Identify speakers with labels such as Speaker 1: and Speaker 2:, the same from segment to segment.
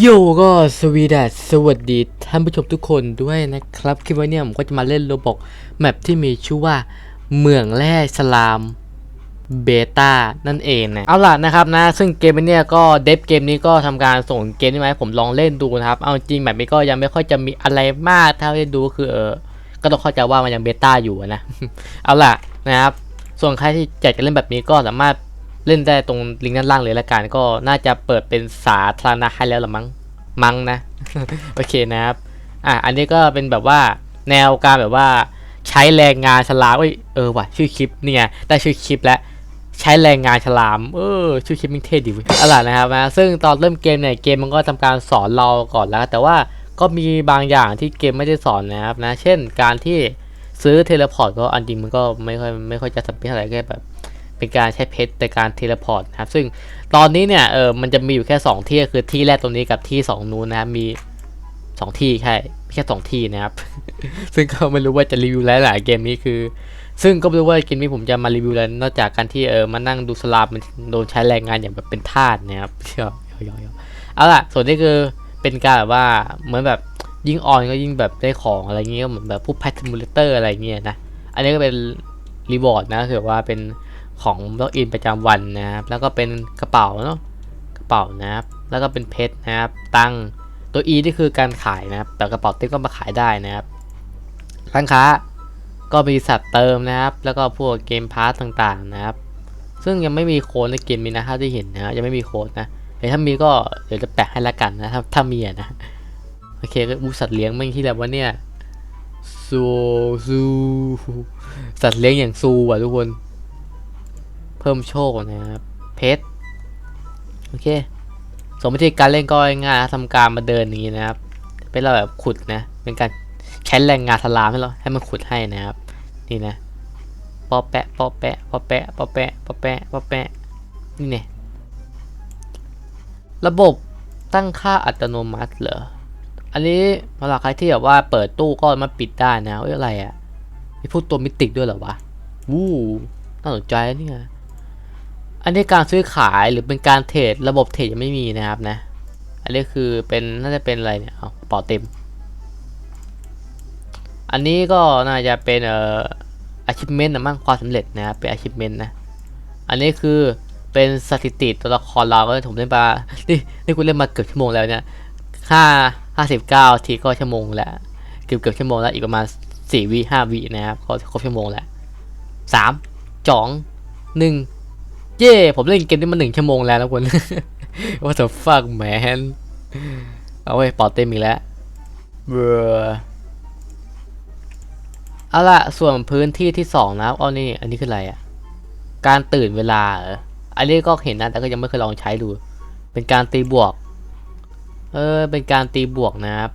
Speaker 1: โยก็สวีดัสสวัสดีท่านผู้ชมทุกคนด้วยนะครับ คลิปวันนี้ผมก็จะมาเล่นโรบอกแมปที่มีชื่อว่า เมืองแร่สลามเบต้านั่นเองนะเอาล่ะนะครับนะ ซึ่งเกมนี้เนี่ยก็เดฟเกมนี้ก็ทำการส่งเกมนี้มาให้ผมลองเล่นดูนะครับ เอาจริงแบบนี้ก็ยังไม่ค่อยจะมีอะไรมากเท่าที่ดูคือเออก็ต้องเข้าใจว่ามันยังเบต้าอยู่นะ เอาล่ะนะครับ ส่วนใครที่อยากจะเล่นแบบนี้ก็สามารถ เล่นได้ตรงลิงก์ด้านล่างเลยละกันก็น่าจะเปิดเป็นสาธารณะให้แล้วละมั้งมั้งนะโอเคนะครับอะอันนี้ก็เป็นแบบว่าแนวการแบบว่าใช้แรงงานฉลามเอ้ยเออว่ะชื่อคลิปเนี่ยได้ชื่อคลิปแล้วใช้แรงงานฉลาม เออ ชื่อคลิปมันเท่ดีเว้ยอาล่ะนะครับนะซึ่งตอนเริ่มเกมเนี่ยเกมมันก็ทำการสอนเราก่อนแล้ว แต่ว่าก็มีบางอย่างที่เกมไม่ได้สอนนะครับนะ เช่นการที่ซื้อเทเลพอร์ตก็อันจริงมันก็ไม่ค่อยไม่ค่อยจะสำคัญอะไรแค่แบบ เป็นการใช้เพชรในการเทเลพอร์ตนะครับ ซึ่งตอนนี้เนี่ยเออมันจะมีอยู่แค่ 2 ที่ก็คือที่แรกตรงนี้กับที่ 2 นู้นนะครับมี 2 ที่ใช่ไม่แค่2ที่นะครับ ซึ่งก็ไม่รู้ว่าจะรีวิวหลายๆเกมนี้คือ ซึ่งก็ไม่รู้ว่าเกมนี้ผมจะมารีวิวแล้วนอกจากการที่เออมานั่งดูสลามมันโดนใช้แรงงานอย่างแบบเป็นทาสนะครับเชียวเยอะๆเอาล่ะ ส่วนนี้คือเป็นการแบบว่าเหมือนแบบยิ่งออนก็ยิ่งแบบได้ของอะไรเงี้ยก็เหมือนแบบพวกแพทมูเลเตอร์อะไรเงี้ยนะ อันนี้ก็เป็นรีวอร์ดนะคือว่าเป็น ของล็อกอินประจำวันนะครับ แล้วก็เป็นกระเป๋าเนาะกระเป๋านะครับ แล้วก็เป็นเพชรนะครับ ตังตัว E นี่คือการขายนะครับ แต่กระเป๋าติ๊กก็มาขายได้นะครับร้านค้าก็มีสัตว์เติมนะครับ แล้วก็พวกเกมพาร์ทต่างๆนะครับ ซึ่งยังไม่มีโค้ดในเกมนี้นะถ้าที่เห็นนะยังไม่มีโค้ดนะแต่ถ้ามีก็เดี๋ยวจะแปะให้ละกันนะถ้าถ้ามีนะโอเคก็อูสัตว์เลี้ยงไม่งที่แบบว่าเนี่ยซูซูสัตว์เลี้ยงอย่างซูอะทุกคน พิ่มโชคนะครับ เพชร โอเค สมมติการเล่นก็ง่ายนะทำการมาเดินอย่างนี้นะครับ เป็นเราแบบขุดนะ เป็นการใช้แรงงานสลามให้เราให้มันขุดให้นะครับ นี่นะปอแปะปอแปะปอแปะปอแปะปอแปะปอแปะ นี่เนี่ยระบบตั้งค่าอัตโนมัติเหรอ อันนี้สำหรับใครที่แบบว่าเปิดตู้ก็มาปิดได้นะเอ้ยอะไรอะ่ะมีพวกตัวมิติด้วยเหรอวะ วู้น่าสนใจนะเนี่ย อันนี้การซื้อขายหรือเป็นการเทรดระบบเทรดยังไม่มีนะครับนะ อันนี้คือเป็นน่าจะเป็นอะไรเนี่ยเอาเป๋าเต็ม อันนี้ก็น่าจะเป็นเอ่อ achievement นะมั่งความสำเร็จนะครับเป็น achievement นะ อันนี้คือเป็นสถิติตัวละครเราก็ผมเล่นมานี่นี่กูเล่นมาเกือบชั่วโมงแล้วเนี่ยห้าห้าสิบเก้าทีก็ชั่วโมงแล้วเกือบเกือบชั่วโมงแล้วอีกประมาณสี่วิห้าวินะครับก็ครบชั่วโมงแล้วสามสองหนึ่ง เย่ผมเล่นเกมนี้มาหนึ่งชั่วโมงแล้วนะคุณว่าจะฟักแมนเอาไว้ปอดเต็มอีกแล้วเบอเอาละส่วนพื้นที่ที่สองนะครับเอานี่อันนี้คืออะไรอะ การตื่นเวลาเหรออันนี้ก็เห็นนะแต่ก็ยังไม่เคยลองใช้ดู เป็นการตีบวก เออ เป็นการตีบวกนะครับ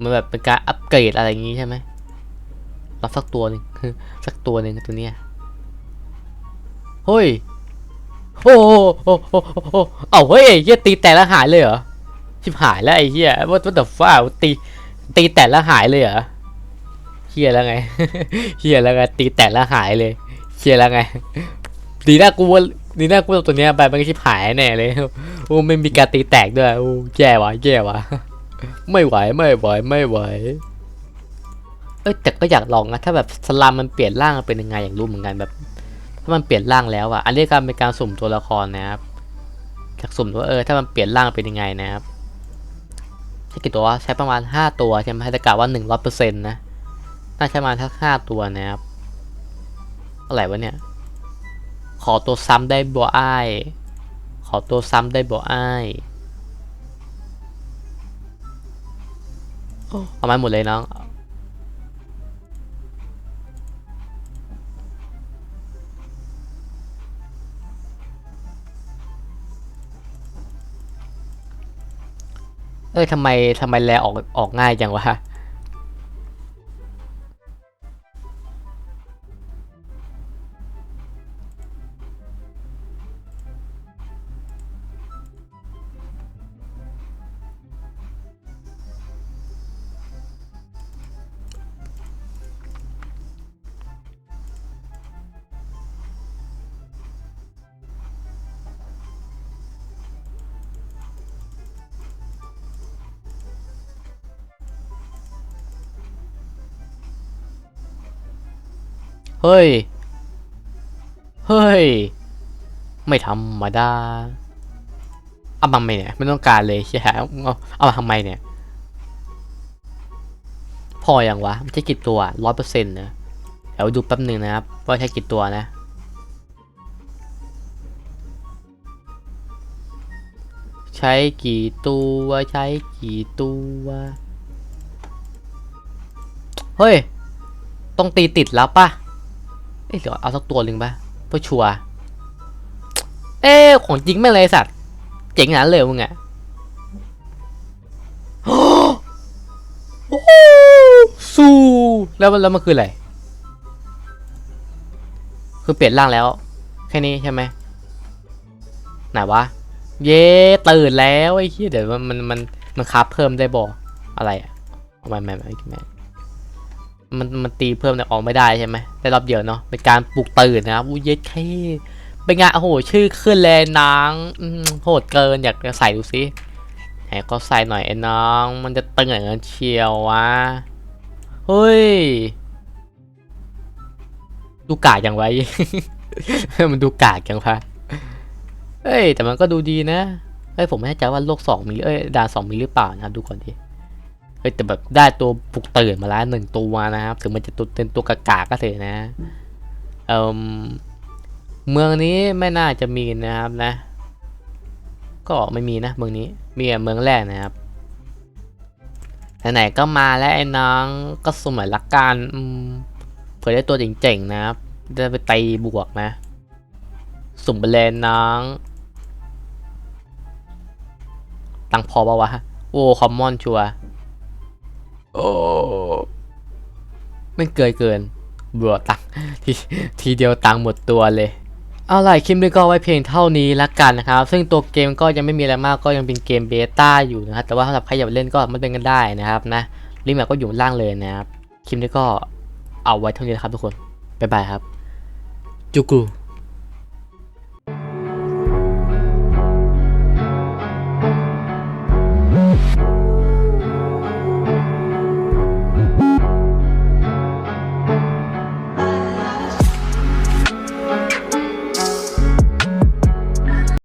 Speaker 1: มันแบบเป็นการอัปเกรดอะไรอย่างงี้ใช่ไหมรับสักตัวหนึ่งสักตัวหนึ่งตัวเนี้ยเฮ้ย โอ้โหโอ้โหโอ้โหเอาเฮ้ยเหี้ยตีแต่ละหายเลยเหรอ ชิบหายแล้วไอ้เหี้ยว่าว่าแต่ฟ้าตีตีแต่ละหายเลยเหรอเฮียแล้วไงเฮียแล้วไงตีแต่ละหายเลยเฮียแล้วไง ดีนะกูว่าดีนะกูตัวเนี้ยไปมันก็ชิบหายแน่เลยโอ้ไม่มีการตีแตกด้วยโอ้แย่ว่ะแย่ว่ะไม่ไหวไม่ไหวไม่ไหวเอ้ยแต่ก็อยากลองนะถ้าแบบสลัมมันเปลี่ยนร่างเป็นยังไงอยากรู้เหมือนกันแบบ ถ้ามันเปลี่ยนร่างแล้วอะอันนี้การเป็นการสุ่มตัวละครนะครับจากสุ่มว่าเออถ้ามันเปลี่ยนร่างเป็นยังไงนะครับใช้กี่ตัววะใช้ประมาณห้าตัวใช่ไหมให้ตะกาว่าหนึ่งร้อยเปอร์เซ็นต์นะน่าใช้ประมาณทักห้าตัวนะครับอะไรวะเนี่ย ขอตัวซ้ำได้บัวอ้ายขอตัวซ้ำได้บัวอ้ายโอ้เอามาหมดเลยน้อง เอ้ยทำไมทำไมแลออกออกง่ายจังวะ ฮ้ย เฮ้ย ไม่ธรรมดาเอามาทำไมเนี่ยไม่ต้องการเลยใช่ไหมเอาเอามาทำไมเนี่ย พออย่างวะมันใช้กี่ตัวร้อยเปอร์เซ็นต์นะเดี๋ยวดูแป๊บหนึ่งนะครับ ว่าใช้กี่ตัวนะใช้กี่ตัวใช้กี่ตัวเฮ้ย ต้องตีติดแล้วปะ เอ้ยเดี๋ยวเอาสักตัวหนึ่งปะเพื่อชัวร์เอ้ของจริงไม่เลยสัตว์ เจ๋งขนาดนั้นเลยมึงอะโอ้สู้แล้วแล้วมันคืออะไร คือเปลี่ยนร่างแล้ว แค่นี้ใช่ไหมไหนวะ เย้ตื่นแล้วไอ้เหี้ยเดี๋ยวมันมันมันมันคาเพิ่มได้บ่อะไรอะเอาไม่ไม่ไม่ไม่ มันมันตีเพิ่มเนี่ยออกไม่ได้ใช่ไหมได้รอบเดียวเนาะเป็นการปลุกตื่นนะครับอู้เย็ดเท่เป็นไงโอ้โหชื่อขึ้นเลยนางอืมโหดเกินอยากจะใส่ดูสิไหนก็ใส่หน่อยไอ้น้อง มันจะตึงอย่างนั้นเชียววะเฮ้ยดูกากอย่างไว้ มันดูกากจังพะเอ้ยแต่มันก็ดูดีนะเอ้ยผมไม่แน่ใจว่าโลกสองมีเอ้ยดาวสองมีหรือเปล่านะดูก่อนดิ เอ้ยแต่แบบได้ตัวปลุกตื่นมาแล้วหนึ่งตัวนะครับ ถึงมันจะตัวเป็นตัวกากาก็เถอะนะเอ่มเมืองนี้ไม่น่าจะมีนะครับนะ ก็ไม่มีนะเมืองนี้มีแต่เมืองแรกนะครับไหนๆก็มาแล้วไอ้น้องก็สมัยละกันเผื่อได้ตัวเจ๋งๆนะครับจะไปตีบวกนะ สุ่มไปเลยน้อง ตังพอปะวะ โอ้คอมมอนชัวร์ โอ้ไม่เกินเกินเบื่อตังทีทีเดียวตังหมดตัวเลย เอาล่ะคลิปนี้ก็ไว้เพียงเท่านี้ละกันนะครับ ซึ่งตัวเกมก็ยังไม่มีอะไรมากก็ยังเป็นเกมเบต้าอยู่นะครับ แต่ว่าสำหรับใครอยากเล่นก็มาเล่นกันได้นะครับนะ ลิงก์แบบก็อยู่ล่างเลยนะครับ คลิปนี้ก็เอาไว้เท่านี้นะครับทุกคน บ๊ายบายครับ จุกู